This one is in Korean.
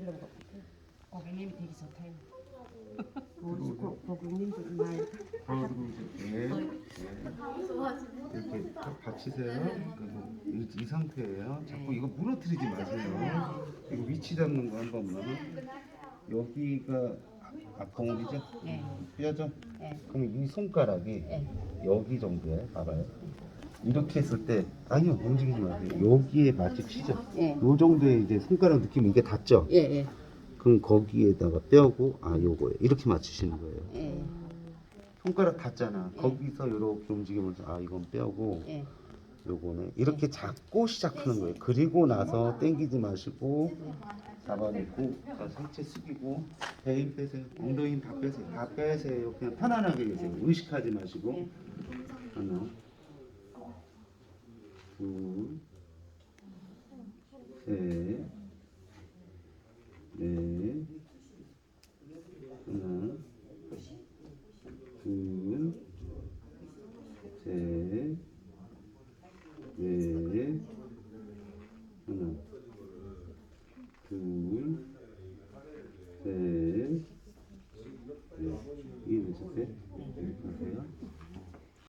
실로 고객님이 되게 좋대요. 우리 고- 고객님들 말 들어오세요. 네. 네. 이렇게 딱 받치세요. 그리고 이, 이 상태예요. 자꾸 이거 무너뜨리지 마세요. 이거 위치 잡는 거 한 번만. 여기가 앞봉이죠? 네. 뼈죠? 네. 그럼 이 손가락이 네. 여기 정도에 봐봐요. 이렇게 했을 때 아니요 움직이지 마세요. 여기에 맞추시죠. 예. 요 정도에 이제 손가락 느낌 이게 닿죠? 예, 예. 그럼 거기에다가 뼈고 아 요거에 이렇게 맞추시는 거예요. 예. 손가락 닿잖아. 예. 거기서 이렇게 움직이면서 아 이건 뼈고 예. 요거는 이렇게 잡고 시작하는 거예요. 그리고 나서 당기지 마시고 잡아놓고 자, 상체 숙이고 배 힘 빼세요. 엉덩이 힘다 빼세요. 다 빼세요. 그냥 편안하게 계세요. 의식하지 마시고 하나 둘 셋 넷 하나 둘 셋, 넷, 하나, 둘, 셋, 넷, 이해되셨어요?